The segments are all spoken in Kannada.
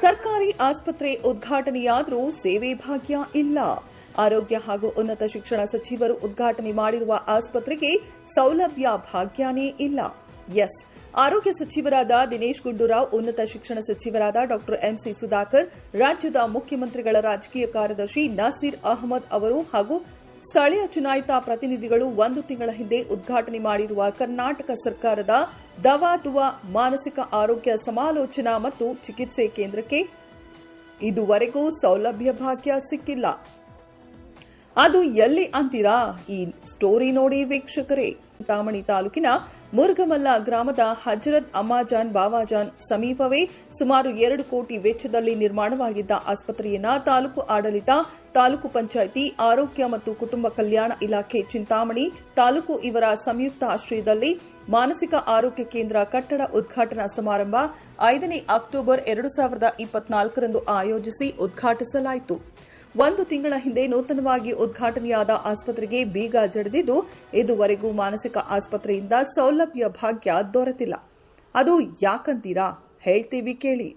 ಸರ್ಕಾರಿ ಆಸ್ಪತ್ರೆ ಉದ್ಘಾಟನೆಯಾದರೂ ಸೇವೆ ಭಾಗ್ಯ ಇಲ್ಲ. ಆರೋಗ್ಯ ಹಾಗೂ ಉನ್ನತ ಶಿಕ್ಷಣ ಸಚಿವರು ಉದ್ಘಾಟನೆ ಮಾಡಿರುವ ಆಸ್ಪತ್ರೆಗೆ ಸೌಲಭ್ಯ ಭಾಗ್ಯನೇ ಇಲ್ಲ. ಎಸ್. ಆರೋಗ್ಯ ಸಚಿವರಾದ ದಿನೇಶ್ ಗುಂಡೂರಾವ್, ಉನ್ನತ ಶಿಕ್ಷಣ ಸಚಿವರಾದ ಡಾಕ್ಟರ್ ಎಂಸಿ ಸುಧಾಕರ್, ರಾಜ್ಯದ ಮುಖ್ಯಮಂತ್ರಿಗಳ ರಾಜಕೀಯ ಕಾರ್ಯದರ್ಶಿ ನಾಸೀರ್ ಅಹಮದ್ ಅವರು ಹಾಗೂ ಸ್ಥಳೀಯ ಚುನಾಯಿತ ಪ್ರತಿನಿಧಿಗಳು ಒಂದು ತಿಂಗಳ ಹಿಂದೆ ಉದ್ಘಾಟನೆ ಮಾಡಿರುವ ಕರ್ನಾಟಕ ಸರ್ಕಾರದ ದವಾ ದುವಾ ಮಾನಸಿಕ ಆರೋಗ್ಯ ಸಮಾಲೋಚನಾ ಮತ್ತು ಚಿಕಿತ್ಸೆ ಕೇಂದ್ರಕ್ಕೆ ಇದುವರೆಗೂ ಸೌಲಭ್ಯ ಭಾಗ್ಯ ಸಿಕ್ಕಿಲ್ಲ. ಅದು ಎಲ್ಲಿ ಅಂತೀರಾ? ಈ ಸ್ಟೋರಿ ನೋಡಿ ವೀಕ್ಷಕರೇ. ತಾಮಣಿ ತಾಲೂಕಿನ ಮುರುಗಮಲ್ಲ ಗ್ರಾಮದ ಹಜರತ್ ಅಮ್ಮಾಜಾನ್ ಬಾವಾಜಾನ್ ಸಮೀಪವೇ ಸುಮಾರು ಎರಡು ಕೋಟಿ ವೆಚ್ಚದಲ್ಲಿ ನಿರ್ಮಾಣವಾಗಿದ್ದ ಆಸ್ಪತ್ರೆಯನ್ನ ತಾಲೂಕು ಆಡಳಿತ, ತಾಲೂಕು ಪಂಚಾಯಿತಿ, ಆರೋಗ್ಯ ಮತ್ತು ಕುಟುಂಬ ಕಲ್ಯಾಣ ಇಲಾಖೆ ಚಿಂತಾಮಣಿ, ತಾಲೂಕು ಇವರ ಸಂಯುಕ್ತ ಆಶ್ರಯದಲ್ಲಿ ಮಾನಸಿಕ ಆರೋಗ್ಯ ಕೇಂದ್ರ ಕಟ್ಟಡ ಉದ್ಘಾಟನಾ ಸಮಾರಂಭ ಐದನೇ ಅಕ್ಟೋಬರ್ ಎರಡು ಸಾವಿರದ ಇಪ್ಪತ್ನಾಲ್ಕರಂದು ಆಯೋಜಿಸಿ ಉದ್ಘಾಟಿಸಲಾಯಿತು. ಒಂದು ತಿಂಗಳ ಹಿಂದೆ ನೂತನವಾಗಿ ಉದ್ಘಾಟನೆಯಾದ ಆಸ್ಪತ್ರೆಗೆ ಬೀಗ ಜಡಿದಿದ್ದು, ಇದುವರೆಗೂ ಮಾನಸಿಕ ಆಸ್ಪತ್ರೆಯಿಂದ ಸೌಲಭ್ಯ ಭಾಗ್ಯ ದೊರೆತಿಲ್ಲ. ಅದು ಯಾಕಂತೀರಾ? ಹೇಳ್ತೀವಿ ಕೇಳಿ.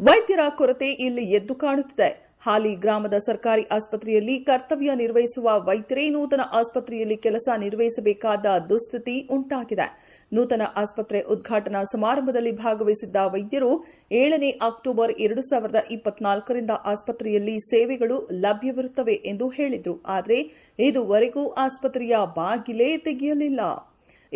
ವೈದ್ಯರ ಕೊರತೆ ಇಲ್ಲಿ ಎದ್ದು ಕಾಣುತ್ತಿದೆ. ಹಾಲಿ ಗ್ರಾಮದ ಸರ್ಕಾರಿ ಆಸ್ಪತ್ರೆಯಲ್ಲಿ ಕರ್ತವ್ಯ ನಿರ್ವಹಿಸುವ ವೈದ್ಯರೇ ನೂತನ ಆಸ್ಪತ್ರೆಯಲ್ಲಿ ಕೆಲಸ ನಿರ್ವಹಿಸಬೇಕಾದ ದುಸ್ಥಿತಿ ಉಂಟಾಗಿದೆ. ನೂತನ ಆಸ್ಪತ್ರೆ ಉದ್ಘಾಟನಾ ಸಮಾರಂಭದಲ್ಲಿ ಭಾಗವಹಿಸಿದ್ದ ವೈದ್ಯರು ಏಳನೇ ಅಕ್ಟೋಬರ್ ಎರಡು ಸಾವಿರದ ಇಪ್ಪತ್ನಾಲ್ಕರಿಂದ ಆಸ್ಪತ್ರೆಯಲ್ಲಿ ಸೇವೆಗಳು ಲಭ್ಯವಿರುತ್ತವೆ ಎಂದು ಹೇಳಿದರು. ಆದರೆ ಇದುವರೆಗೂ ಆಸ್ಪತ್ರೆಯ ಬಾಗಿಲೇ ತೆಗೆಯಲಿಲ್ಲ.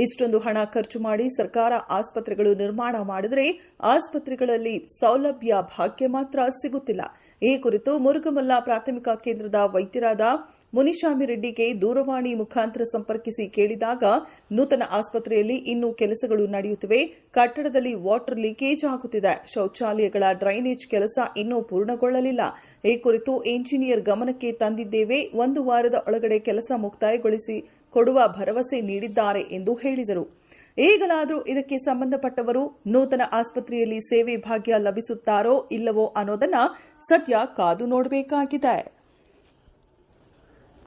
ಇಷ್ಟೊಂದು ಹಣ ಖರ್ಚು ಮಾಡಿ ಸರ್ಕಾರ ಆಸ್ಪತ್ರೆಗಳು ನಿರ್ಮಾಣ ಮಾಡಿದರೆ ಆಸ್ಪತ್ರೆಗಳಲ್ಲಿ ಸೌಲಭ್ಯ ಭಾಗ್ಯ ಮಾತ್ರ ಸಿಗುತ್ತಿಲ್ಲ. ಈ ಕುರಿತು ಮುರುಗಮಲ್ಲ ಪ್ರಾಥಮಿಕ ಕೇಂದ್ರದ ವೈದ್ಯರಾದ ಮುನಿಶಾಮಿ ರೆಡ್ಡಿಗೆ ದೂರವಾಣಿ ಮುಖಾಂತರ ಸಂಪರ್ಕಿಸಿ ಕೇಳಿದಾಗ ನೂತನ ಆಸ್ಪತ್ರೆಯಲ್ಲಿ ಇನ್ನೂ ಕೆಲಸಗಳು ನಡೆಯುತ್ತಿವೆ. ಕಟ್ಟಡದಲ್ಲಿ ವಾಟರ್ ಲೀಕೇಜ್ ಆಗುತ್ತಿದೆ. ಶೌಚಾಲಯಗಳ ಡ್ರೈನೇಜ್ ಕೆಲಸ ಇನ್ನೂ ಪೂರ್ಣಗೊಳ್ಳಲಿಲ್ಲ. ಈ ಕುರಿತು ಇಂಜಿನಿಯರ್ ಗಮನಕ್ಕೆ ತಂದಿದ್ದೇವೆ. ಒಂದು ವಾರದ ಒಳಗಡೆ ಕೆಲಸ ಮುಕ್ತಾಯಗೊಳಿಸಿ ಕೊಡುವ ಭರವಸೆ ನೀಡಿದ್ದಾರೆ ಎಂದು ಹೇಳಿದರು. ಈಗಲಾದರೂ ಇದಕ್ಕೆ ಸಂಬಂಧಪಟ್ಟವರು ನೂತನ ಆಸ್ಪತ್ರೆಯಲ್ಲಿ ಸೇವೆ ಭಾಗ್ಯ ಲಭಿಸುತ್ತಾರೋ ಇಲ್ಲವೋ ಅನ್ನೋದನ್ನ ಸದ್ಯ ಕಾದು ನೋಡಬೇಕಾಗಿದೆ.